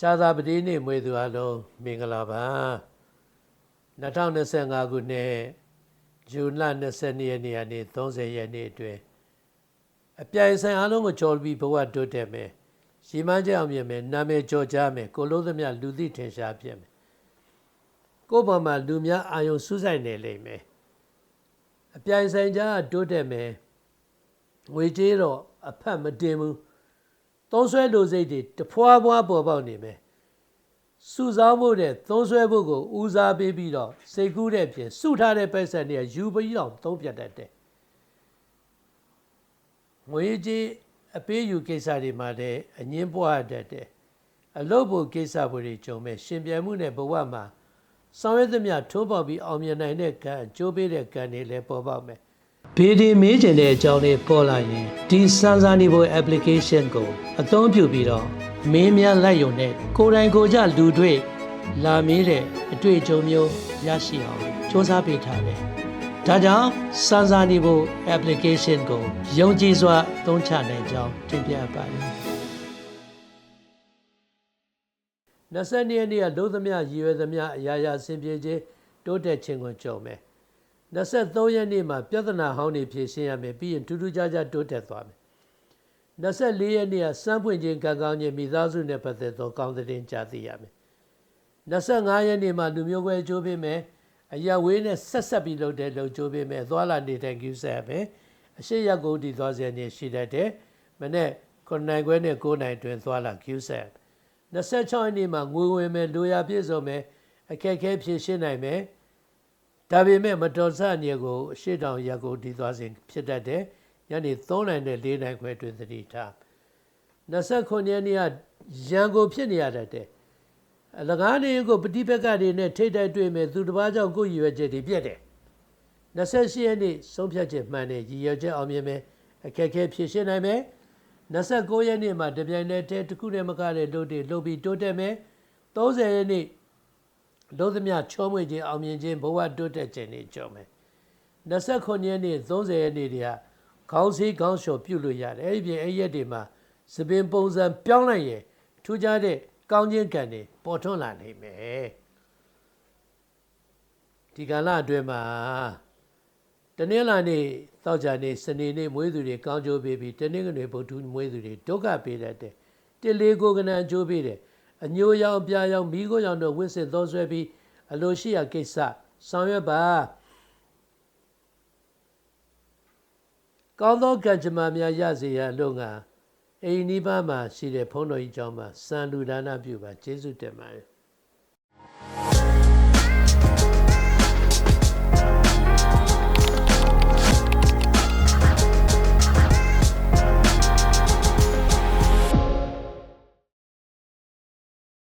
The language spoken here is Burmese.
ဇာသာပတိနေ့မွေးသူအလုံးမင်္ဂလာပါ2025ခုနှစ်ဇွန်လ22ရက်နေ့ကနေ30ရက်နေ့အတွင်းအပြိုင်ဆိုင်အားလုံးကိုကြော်ပြီးဘဝတိုးတက်မယ်ရီမန်းကြအောင်မြင်မယ်နာမည်ကြော်ကြားမယ်ကိုလုံးသမျှလူသိထင်ရှားဖြစ်မယ်ကိုယ့်ဘာမှာလူများအာယုံစူးစိုက်နေလိမ့်မယ်အပြိုင်ဆိုင်ကြားတိုးတက်မယ်ငွေကြေးတော့အဖတ်မတင်ဘူး သုံးဆွဲလိုစိတ်တွေတဖွာဖွာပေါ်ပေါက်နေမယ်စုဆောင်းဖို့တဲ့သုံးဆွဲဖို့ကိုဦးစားပေးပြီးတော့စိတ်ကူးတဲ့ပြင်စုထားတဲ့ပိုက်ဆံတွေကယူပြီးတော့သုံးပြတ်တတ်တယ်ငွေကြေးအပေးယူကိစ္စတွေမှာလည်းအငင်းပွားတတ်တယ်အလုပ်ဖို့ကိစ္စတွေကြုံမဲ့ရှင်ပြိုင်မှုနဲ့ဘဝမှာဆောင်ရွက်သမျှထိုးပေါက်ပြီးအောင်မြင်နိုင်တဲ့ကံအကျိုးပေးတဲ့ကံတွေလည်းပေါ်ပေါက်မယ် ဘေဒီမေးကျင်တဲ့အကြောင်းလေးပေါ်လာရင်ဒီစမ်းစာနေဖို့ application ကိုအသုံးပြုပြီးတော့မင်းများလိုက်ရုံနဲ့ကိုယ်တိုင်ကိုယ်ကြလူတွေ့လာမေးတဲ့အတွေ့အကြုံမျိုးရရှိအောင်စူးစမ်းပေးထားတယ်။ဒါကြောင့်စမ်းစာနေဖို့ application ကိုယုံကြည်စွာသုံးချနိုင်ကြောင်းတင်ပြပါတယ်။22ရက်နေ့ကဒုသမျှရည်ရွယ်သမျှအရာရာဆင်ပြေခြင်းတိုးတက်ခြင်းကိုကြုံမယ်။ 23ရက်နေ့မှာပြဿနာဟောင်းတွေဖြေရှင်းရမယ်ပြီးရင်ထူးထူးခြားခြားတိုးတက်သွားမယ်။24ရက်နေ့ကစမ်းပွင့်ခြင်းကံကောင်းခြင်းမိသားစုနဲ့ပတ်သက်သောကောင်းသတင်းကြားသိရမယ်။25ရက်နေ့မှာလူမျိုးကွဲကြိုးပေးမယ်။အရာဝေးနဲ့ဆက်ဆက်ပြီးလုပ်တဲ့လုပ်ကြိုးပေးမယ်။သွားလာနေတဲ့ကျူးဆက်မယ်။အရှိရက်ကိုဒီသွားစရာနေရှိတတ်တယ်။မနေ့9နိုင်ခွဲနဲ့9နိုင်တွင်သွားလာကျူးဆက်။26ရက်နေ့မှာငွေဝင်မယ်လူရပြည့်စုံမယ်။အခက်အခဲဖြေရှင်းနိုင်မယ်။ ဒါပေမဲ့မတော်ဆအနေကိုအရှိတောင်ရက်ကိုဒီသွားစဉ်ဖြစ်တတ်တယ်။ညနေ3နိုင်နဲ့4နိုင်ခွဲတွင်သတိထား29ရက်နေ့ကရန်ကုန်ဖြစ်နေရတတ်တယ်အလကားနေကိုပฏิပက္ခတွေနဲ့ထိတ်တိုက်တွေ့မယ်သူတစ်ပါးကြောင့်ကိုယ်ရည်ရွယ်ချက်တွေပြည့်တယ်28ရက်နေ့ဆုံးဖြတ်ချက်မှန်တဲ့ရည်ရွယ်ချက်အောင်မြင်မယ်အခက်အခဲဖြေရှင်းနိုင်မယ်29ရက်နေ့မှာတပြိုင်တည်းတခုနဲ့မကတဲ့လုပ်တွေလုပ်ပြီးတိုးတက်မယ်30ရက်နေ့ လုံးသမျှချုံးမွေခြင်းအောင်မြင်ခြင်းဘဝတိုးတက်ခြင်းတွေကြော်မယ်29ရက်နေ့30ရက်နေ့တွေကခေါင်းစည်းခေါင်းလျှော်ပြုတ်လို့ရတယ်အဲ့ဒီပြင်အဲ့ရက်တွေမှာသပင်ပုံစံပြောင်းလိုက်ရင်ထူးခြားတဲ့ကောင်းခြင်းကံတွေပေါ်ထွန်းလာနိုင်မယ်ဒီကလာအတွင်းမှာတနင်္လာနေ့တောက်ကြနေ့စနေနေ့မွေးသူတွေကောင်းကျိုးပေးပြီးတနင်္ဂနွေဗုဒ္ဓမွေးသူတွေဒုက္ခပေးတတ်တယ်တစ်လေးကိုကနန်ကျိုးပေးတယ် အညိုရောင်ပြာရောင်မိခိုးရောင်တို့ဝင့်စစ်သောဆွဲပြီးအလိုရှိရာကိစ္စဆောင်ရွက်ပါကောင်းသောကံကြမ္မာများရစေရန်လို့ငါအိမ်နီးပါးမှာရှိတဲ့ဘုန်းတော်ကြီးကျောင်းမှာစံလူဒါနပြုပါကျေးဇူးတင်ပါတယ်